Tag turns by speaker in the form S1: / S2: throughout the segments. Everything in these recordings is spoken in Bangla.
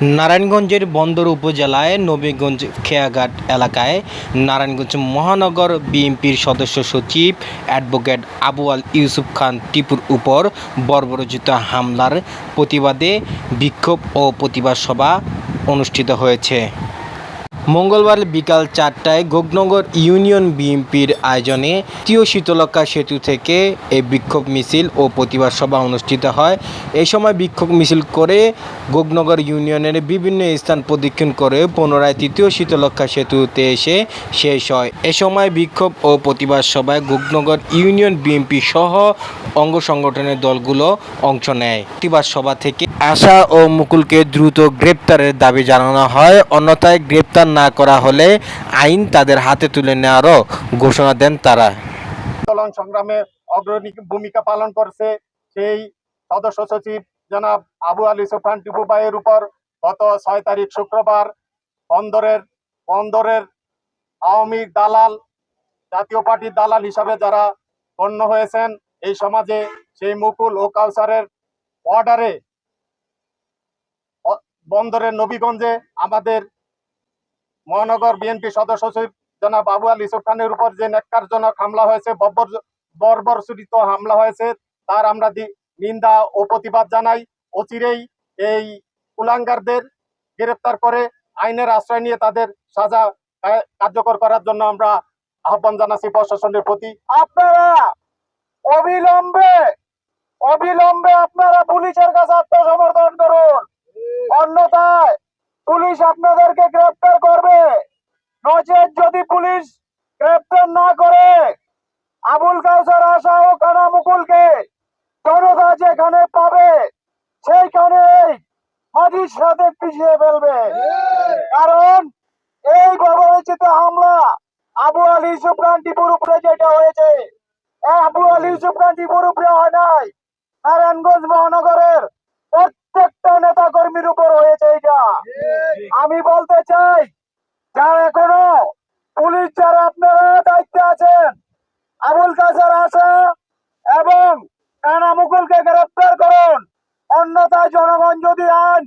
S1: নারায়ণগঞ্জের বন্দর উপজেলায় নবীগঞ্জ খেয়াঘাট এলাকায় নারায়ণগঞ্জ মহানগর বিএনপির সদস্য সচিব অ্যাডভোকেট আবু আল ইউসুফ খান টিপুর উপর বর্বরোচিত হামলার প্রতিবাদে বিক্ষোভ ও প্রতিবাদ সভা অনুষ্ঠিত হয়েছে। মঙ্গলবার বিকাল চারটায় গোগনগর ইউনিয়ন বিএনপির আয়োজনে তৃতীয় শীতলক্ষা সেতু থেকে এই বিক্ষোভ মিছিল ও প্রতিবাদ সভা অনুষ্ঠিত হয়। এই সময় বিক্ষোভ মিছিল করে গোগনগর ইউনিয়নের বিভিন্ন স্থান প্রদক্ষিণ করে পুনরায় তৃতীয় শীতলক্ষা সেতুতে এসে শেষ হয়। এ সময় বিক্ষোভ ও প্রতিবাদ সভায় গোগনগর ইউনিয়ন বিএনপি সহ অঙ্গ সংগঠনের দলগুলো অংশ নেয়। প্রতিবাদ সভা থেকে আশা ও মুকুলকে দ্রুত গ্রেপ্তারের দাবি জানানো হয়। অন্যথায় গ্রেপ্তার না করা হলে আইন তাদের হাতে তুলে নেওয়ারও ঘোষণা দেন তারা।
S2: সংগ্রামে অগ্রণী ভূমিকা পালন করছে সেই সদস্য সচিব জনাব আবু আলী সুফান টিপু ভাইয়ের উপর গত ছয় তারিখ শুক্রবার বন্দরের বন্দরের আওয়ামী দালাল, জাতীয় পার্টির দালাল হিসাবে যারা গণ্য হয়েছেন এই সমাজে সেই মুকুল ও কাউসারের অর্ডারে বন্দরের নবীগঞ্জে আমাদের মহানগর বিএনপি সদস্য সচিব জনাব আবু আল ইসুফ খানের উপর যে নেককারজনক হামলা হয়েছে বর্বর বর্বরচরিত হামলা হয়েছে, তার আমরা নিন্দা ও প্রতিবাদ জানাই। অচিরেই এই কুলাঙ্গারদের গ্রেপ্তার করে আইনের আশ্রয় নিয়ে তাদের সাজা কার্যকর করার জন্য আমরা আহ্বান জানাচ্ছি প্রশাসনের প্রতি। আপনারা অবিলম্বে অবিলম্বে আপনারা পুলিশের কাছে আত্মসমর্পণ করুন। অন্যথায় পুলিশ আপনাদেরকে গ্রেপ্তার করবে। নচেত যদি পুলিশ গ্রেপ্তার না করে, আবুল কাউসার আশা ও কানা মুকুলকে জনতা যেখানে পাবে, সেইখানে সাথে পিছিয়ে ফেলবে। কারণ এই হামলা আবু আলী উপরে যেটা হয়েছে আবু আলী টিপুর উপরে হয় নাই। নারায়ণগঞ্জ মহানগরের আমি বলতে চাই, যারা এখনও পুলিশ যারা আপনারা দায়িত্বে আছেন, আবুল কাসার আশা এবং কানা মুকুলকে গ্রেপ্তার করুন। অন্যথায় জনগণ যদি আইন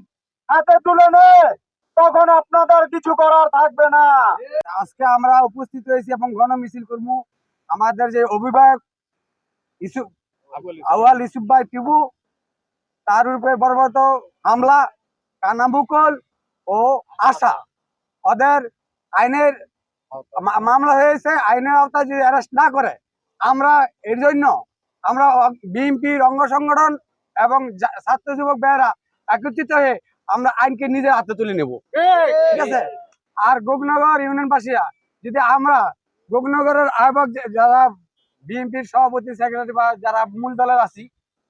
S2: হাতে তুলে নেয়, তখন আপনাদের কিছু করার থাকবে না।
S3: আজকে আমরা উপস্থিত হয়েছি এবং গণ মিছিল করব। আমাদের যে অভিভাবক ইসুফ আউয়াল ইসুফ ভাই টিবু তার উপরে বর্বত হামলা কানামুকল ও আশা। ওদের আইনের মামলা হয়েছে, আইনের আওতায় যদি অ্যারেস্ট না করে, আমরা এর জন্য আমরা বিএনপির অঙ্গ সংগঠন এবং ছাত্র যুবক ভাইয়েরা একত্রিত হয়ে আমরা আইনকে নিজের হাতে তুলে নেব। ঠিক আছে? আর গোগনগর ইউনিয়নবাসীরা, যদি আমরা গোগনগরের আহ্বায়ক যারা বিএনপির সভাপতি সেক্রেটারি বা যারা মূল দলের আছি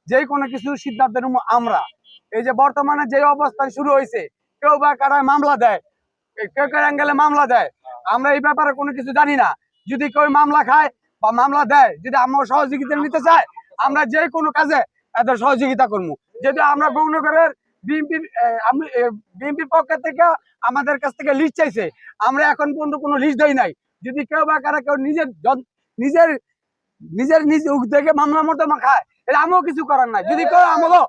S3: যে কোনো কিছু সিদ্ধান্ত নেব আমরা, এই যে বর্তমানে যে অবস্থান শুরু হয়েছে কেউ বা কারায় মামলা দেয় কেউ কেউ অ্যাঙ্গেলে মামলা দেয়। আমরা এই ব্যাপারে কোনো কিছু জানি না। যদি কেউ মামলা খায় বা মামলা দেয়, যদি আমরা সহযোগিতা নিতে চাই, আমরা যে কোনো কাজে এদের সহযোগিতা করব যদি আমরা গৌনগরের বিএনপির পক্ষ থেকে আমাদের কাছ থেকে লিস্ট চাইছে। আমরা এখন পর্যন্ত কোনো লিস্ট দেই নাই। যদি কেউ বা কারা কেউ নিজের নিজের নিজের নিজ উদ্যোগে মামলা মোকদ্দমা খায় এটা আমিও কিছু করার নাই। যদি কেউ আমাকে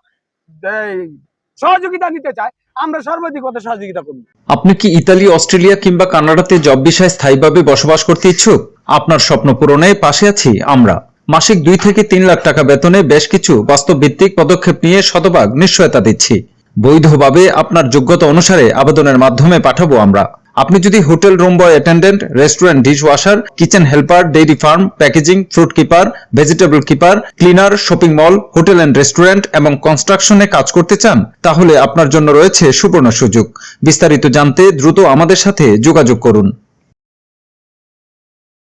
S3: সহযোগিতা নিতে চায় আমরা সর্বাধিক কথা সহযোগিতা করব।
S4: আপনি কি ইতালি, অস্ট্রেলিয়া কিংবা কানাডাতে জব বিষয়ে স্থায়ীভাবে বসবাস করতে ইচ্ছুক? আপনার স্বপ্ন পূরণে পাশে আছি আমরা। মাসিক দুই থেকে তিন লাখ টাকা বেতনে বেশ কিছু বাস্তব ভিত্তিক পদক্ষেপ নিয়ে শতভাগ নিশ্চয়তা দিচ্ছি। বৈধভাবে আপনার যোগ্যতা অনুসারে আবেদনের মাধ্যমে পাঠাবো আমরা। আপনি যদি hotel room boy attendant, restaurant dish washer kitchen helper, dairy farm, packaging, fruit keeper, vegetable keeper, cleaner, shopping mall, hotel and restaurant এবং কনস্ট্রাকশনে কাজ করতে চান, তাহলে আপনার জন্য রয়েছে সুবর্ণ সুযোগ। বিস্তারিত জানতে দ্রুত আমাদের সাথে যোগাযোগ করুন।